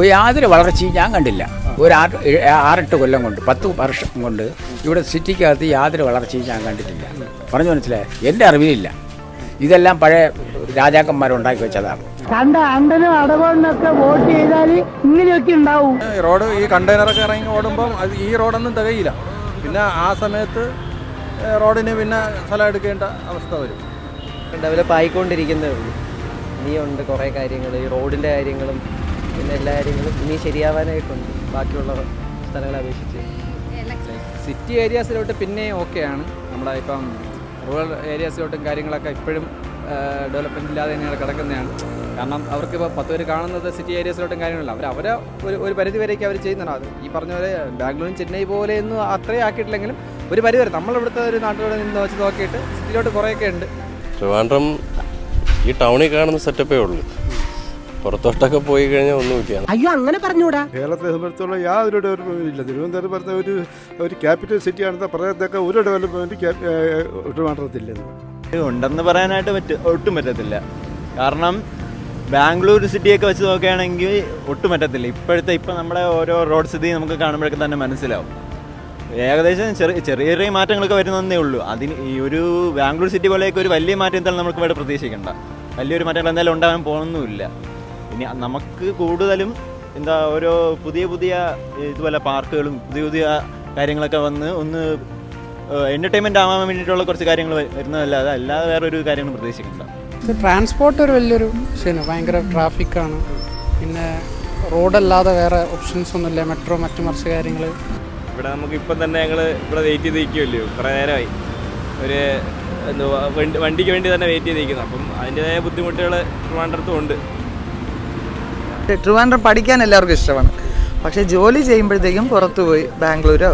യാതൊരു വളർച്ചയും ഞാൻ കണ്ടില്ല. ഒരു ആറ് ആറെട്ട് കൊല്ലം കൊണ്ട് പത്ത് വർഷം കൊണ്ട് ഇവിടെ സിറ്റിക്കകത്ത് യാതൊരു വളർച്ചയും ഞാൻ കണ്ടിട്ടില്ല. പറഞ്ഞു മനസ്സിലായി? എന്റെ അറിവിലില്ല. ഇതെല്ലാം പഴയ രാജാക്കന്മാരുണ്ടാക്കി വെച്ചതാണ്. കണ്ട അണ്ടനും അടവണ്ണൊക്കെ വോട്ട് ചെയ്താൽ ഇങ്ങനെയൊക്കെ ഉണ്ടാവും. ഈ റോഡ് ഈ കണ്ടെയ്നറൊക്കെ ഇറങ്ങി ഓടുമ്പോൾ അത് ഈ റോഡൊന്നും തികയില്ല. പിന്നെ ആ സമയത്ത് റോഡിന് പിന്നെ സ്ഥലം എടുക്കേണ്ട അവസ്ഥ വരും. ഡെവലപ്പ് ആയിക്കൊണ്ടിരിക്കുന്നേ ഉള്ളൂ. ഇനിയുണ്ട് കുറേ കാര്യങ്ങൾ ഈ റോഡിന്റെ കാര്യങ്ങളും പിന്നെ എല്ലാ കാര്യങ്ങളും ഇനി ശരിയാവാനായിട്ടുണ്ട്. ബാക്കിയുള്ള സ്ഥലങ്ങളെ അപേക്ഷിച്ച്. സിറ്റി ഏരിയാസിലോട്ട് പിന്നെ ഓക്കെയാണ് നമ്മുടെ ഇപ്പം റൂറൽ ഏരിയാസിലോട്ടും കാര്യങ്ങളൊക്കെ ഇപ്പോഴും ഡെവലപ്മെന്റ് ഇല്ലാതെ തന്നെയാണ് കിടക്കുന്നതാണ്. കാരണം അവർക്ക് ഇപ്പോൾ പത്ത് പേര് കാണുന്നത് സിറ്റി ഏരിയാസിലോട്ടും കാര്യങ്ങളില്ല. അവർ അവരെ ഒരു ഒരു പരിധി വരെയൊക്കെ അവർ ചെയ്യുന്നുണ്ട്. അത് ഈ പറഞ്ഞ പോലെ ബാംഗ്ലൂരും ചെന്നൈ പോലെയൊന്നും അത്രയും ആക്കിയിട്ടില്ലെങ്കിലും ഒരു പരിധി വരെ. നമ്മളിവിടുത്തെ ഒരു നാട്ടിലൂടെ നിന്ന് വെച്ച് നോക്കിയിട്ട് സിറ്റിയിലോട്ട് കുറേയൊക്കെ ഉണ്ട്. ട്രിവാൻഡ്രം ഈ ടൗണിൽ കാണുന്ന സെറ്റപ്പേ ഉള്ളൂ. പുറത്തോട്ടൊക്കെ പോയി കഴിഞ്ഞാൽ ഒന്നുമില്ല അയ്യോ അങ്ങനെ പറഞ്ഞൂടാ. കേരളത്തെ സംബന്ധിച്ചുള്ള യാതൊരു ഡെവലപ്മെന്റും ഇല്ല. തിരുവനന്തപുരം പറഞ്ഞ ഒരു ഒരു ക്യാപിറ്റൽ സിറ്റി ആണെന്ന പ്രദേശത്തൊക്കെ ഒരു ഡെവലപ്മെന്റ് ട്രിവാൻഡ്രത്തില്ലെന്ന് ഉണ്ടെന്ന് പറയാനായിട്ട് പറ്റ ഒട്ടും പറ്റത്തില്ല. കാരണം ബാംഗ്ലൂർ സിറ്റിയൊക്കെ വെച്ച് നോക്കുകയാണെങ്കിൽ ഒട്ടും പറ്റത്തില്ല. ഇപ്പോഴത്തെ ഇപ്പം നമ്മുടെ ഓരോ റോഡ് സ്ഥിതി നമുക്ക് കാണുമ്പോഴൊക്കെ തന്നെ മനസ്സിലാവും. ഏകദേശം ചെറിയ ചെറിയ ചെറിയ മാറ്റങ്ങളൊക്കെ വരുന്നതേ ഉള്ളൂ. അതിന് ഈ ഒരു ബാംഗ്ലൂർ സിറ്റി പോലെയൊക്കെ ഒരു വലിയ മാറ്റം എന്തായാലും നമുക്ക് ഇവിടെ പ്രതീക്ഷിക്കേണ്ട. വലിയൊരു മാറ്റങ്ങൾ എന്തായാലും ഉണ്ടാകാൻ പോകുന്നുമില്ല ഇനി നമുക്ക് കൂടുതലും എന്താ ഓരോ പുതിയ പുതിയ ഇതുപോലെ പാർക്കുകളും പുതിയ പുതിയ കാര്യങ്ങളൊക്കെ വന്ന് ഒന്ന് എന്റർടൈൻമെന്റ് ആവാൻ വേണ്ടിയിട്ടുള്ള കുറച്ച് കാര്യങ്ങൾ വരുന്നതല്ലാതെ അല്ലാതെ വേറെ ഒരു കാര്യങ്ങളും പ്രതീക്ഷിക്കണ്ട ട്രാൻസ്പോർട്ട് ഒരു വലിയൊരു വിഷയമാണ് ഭയങ്കര ട്രാഫിക്കാണ് പിന്നെ റോഡല്ലാതെ വേറെ ഓപ്ഷൻസ് ഒന്നുമില്ല മെട്രോ മറ്റു മറിച്ച് കാര്യങ്ങൾ ഇവിടെ നമുക്ക് ഇപ്പം തന്നെ ഞങ്ങൾ ഇവിടെ വെയിറ്റ് ചെയ്ത് നിൽക്കുമല്ലോ കുറേ നേരമായി. ഒരു എന്തുവാ വണ്ടിക്ക് വേണ്ടി തന്നെ വെയിറ്റ് ചെയ്തിരിക്കുന്നു അപ്പം അതിന്റെതായ ബുദ്ധിമുട്ടുകൾ ട്രിവാൻഡ്രത്തും ഉണ്ട്. ട്രിവാൻഡ്രം പഠിക്കാൻ എല്ലാവർക്കും ഇഷ്ടമാണ്. പക്ഷേ ജോലി ചെയ്യുമ്പോഴത്തേക്കും പുറത്തു പോയി ബാംഗ്ലൂരോ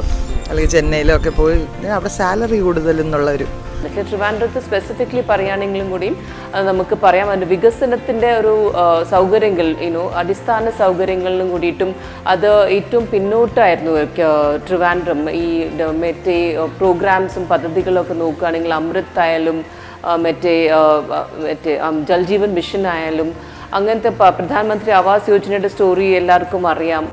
അല്ലെങ്കിൽ ചെന്നൈയിലോ ഒക്കെ പോയി അവിടെ സാലറി കൂടുതൽ എന്നുള്ള ഒരു പക്ഷേ ട്രിവാൻഡ്രത്ത് സ്പെസിഫിക്കലി പറയുകയാണെങ്കിലും കൂടിയും നമുക്ക് പറയാം. അതിന്റെ വികസനത്തിന്റെ ഒരു സൗകര്യങ്ങൾ ഇനോ അടിസ്ഥാന സൗകര്യങ്ങളിലും കൂടിയിട്ടും അത് ഏറ്റവും പിന്നോട്ടായിരുന്നു ട്രിവാൻഡ്രം. ഈ മറ്റേ പ്രോഗ്രാംസും പദ്ധതികളൊക്കെ നോക്കുകയാണെങ്കിൽ അമൃത് ആയാലും മറ്റേ മറ്റേ ജൽജീവൻ മിഷൻ ആയാലും അങ്ങനത്തെ പ്രധാനമന്ത്രി ആവാസ് യോജനയുടെ സ്റ്റോറി എല്ലാവർക്കും അറിയാം.